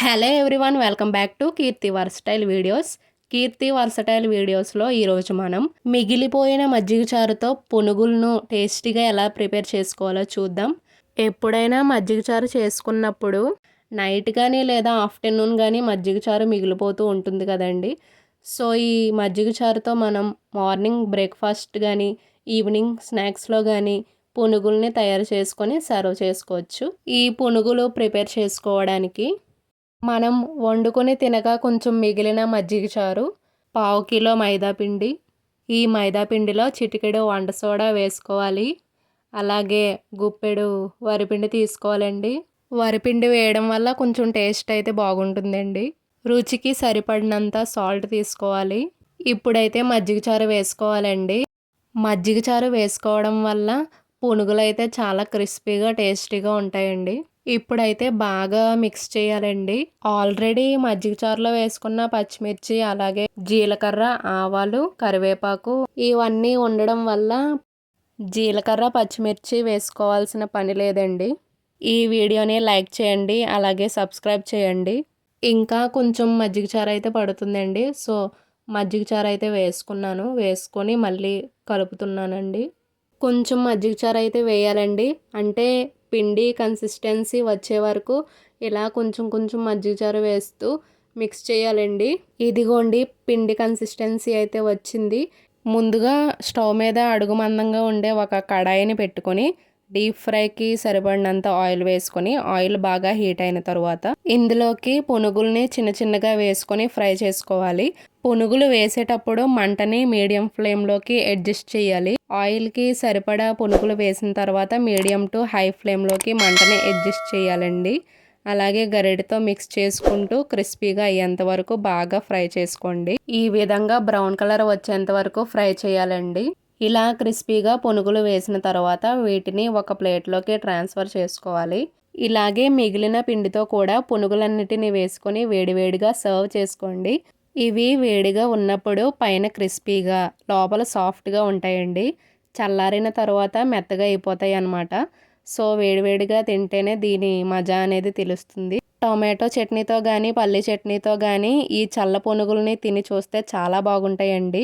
Hello everyone welcome back to Keerthi versatile videos Keerthi versatile వీడియోస్లో ఈరోజు మనం మిగిలిపోయిన మజ్జిగ చారుతో పునుగులను టేస్టీగా ఎలా ప్రిపేర్ చేసుకోవాలో చూద్దాం. ఎప్పుడైనా మజ్జిగ చారు చేసుకున్నప్పుడు నైట్ కానీ లేదా ఆఫ్టర్నూన్ కానీ మజ్జిగ చారు మిగిలిపోతూ ఉంటుంది కదండి. సో ఈ మజ్జిగ చారుతో మనం మార్నింగ్ బ్రేక్ఫాస్ట్ కానీ ఈవినింగ్ స్నాక్స్లో కానీ పునుగుల్ని తయారు చేసుకొని సర్వ్ చేసుకోవచ్చు. ఈ పునుగులు ప్రిపేర్ చేసుకోవడానికి మనం వండుకొని తినగా కొంచెం మిగిలిన మజ్జిగ చారు పావు కిలో మైదాపిండి ఈ మైదాపిండిలో చిటికెడు వంట సోడా వేసుకోవాలి. అలాగే గుప్పెడు వరిపిండి తీసుకోవాలండి. వరిపిండి వేయడం వల్ల కొంచెం టేస్ట్ అయితే బాగుంటుందండి. రుచికి సరిపడినంత సాల్ట్ తీసుకోవాలి. ఇప్పుడైతే మజ్జిగ చారు వేసుకోవాలండి. మజ్జిగ చారు వేసుకోవడం వల్ల పునుగులు అయితే చాలా క్రిస్పీగా టేస్టీగా ఉంటాయండి. ఇప్పుడైతే బాగా మిక్స్ చేయాలండి. ఆల్రెడీ మజ్జిగ చారులో వేసుకున్న పచ్చిమిర్చి అలాగే జీలకర్ర ఆవాలు కరివేపాకు ఇవన్నీ ఉండడం వల్ల జీలకర్ర పచ్చిమిర్చి వేసుకోవాల్సిన పని లేదండి. ఈ వీడియోని లైక్ చేయండి అలాగే సబ్స్క్రైబ్ చేయండి. ఇంకా కొంచెం మజ్జిగ చారు అయితే పడుతుందండి. సో మజ్జిగ చారు అయితే వేసుకున్నాను. వేసుకొని మళ్ళీ కలుపుతున్నానండి. కొంచెం మజ్జిగ చారు అయితే వేయాలండి. అంటే పిండి కన్సిస్టెన్సీ వచ్చే వరకు ఇలా కొంచెం కొంచెం మజ్జిగ చారు వేస్తూ మిక్స్ చేయాలండి. ఇదిగోండి పిండి కన్సిస్టెన్సీ అయితే వచ్చింది. ముందుగా స్టవ్ మీద అడుగు మందంగా ఉండే ఒక కడాయిని పెట్టుకొని డీప్ ఫ్రైకి సరిపడినంత ఆయిల్ వేసుకొని ఆయిల్ బాగా హీట్ అయిన తర్వాత ఇందులోకి పునుగుల్ని చిన్న చిన్నగా వేసుకొని ఫ్రై చేసుకోవాలి. పునుగులు వేసేటప్పుడు మంటని మీడియం ఫ్లేమ్లోకి అడ్జస్ట్ చేయాలి. ఆయిల్కి సరిపడా పునుగులు వేసిన తర్వాత మీడియం టు హై ఫ్లేమ్లోకి మంటని అడ్జస్ట్ చేయాలండి. అలాగే గరిటతో మిక్స్ చేసుకుంటూ క్రిస్పీగా అయ్యేంత వరకు బాగా ఫ్రై చేసుకోండి. ఈ విధంగా బ్రౌన్ కలర్ వచ్చేంత వరకు ఫ్రై చేయాలండి. ఇలా క్రిస్పీగా పునుగులు వేసిన తర్వాత వీటిని ఒక ప్లేట్లోకి ట్రాన్స్ఫర్ చేసుకోవాలి. ఇలాగే మిగిలిన పిండితో కూడా పునుగులన్నిటిని వేసుకొని వేడివేడిగా సర్వ్ చేసుకోండి. ఇవి వేడిగా ఉన్నప్పుడు పైన క్రిస్పీగా లోపల సాఫ్ట్గా ఉంటాయండి. చల్లారిన తర్వాత మెత్తగా అయిపోతాయి అన్నమాట. సో వేడివేడిగా తింటేనే దీని మజా అనేది తెలుస్తుంది. టొమాటో చట్నీతో కానీ పల్లి చట్నీతో కానీ ఈ చల్ల పునుగుల్ని తిని చూస్తే చాలా బాగుంటాయండి.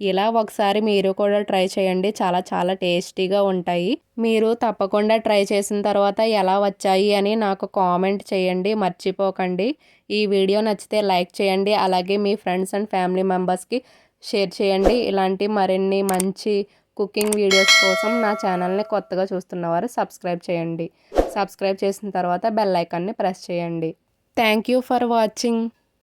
ఇలా ఒకసారి మీరు కూడా ట్రై చేయండి. చాలా చాలా టేస్టీగా ఉంటాయి. మీరు తప్పకుండా ట్రై చేసిన తర్వాత ఎలా వచ్చాయి అని నాకు కామెంట్ చేయండి. మర్చిపోకండి. ఈ వీడియో నచ్చితే లైక్ చేయండి. అలాగే మీ ఫ్రెండ్స్ అండ్ ఫ్యామిలీ మెంబర్స్కి షేర్ చేయండి. ఇలాంటి మరిన్ని మంచి కుకింగ్ వీడియోస్ కోసం నా ఛానల్ని కొత్తగా చూస్తున్నవారు సబ్స్క్రైబ్ చేయండి. సబ్స్క్రైబ్ చేసిన తర్వాత బెల్ ఐకాన్ని ప్రెస్ చేయండి. Thank you for watching.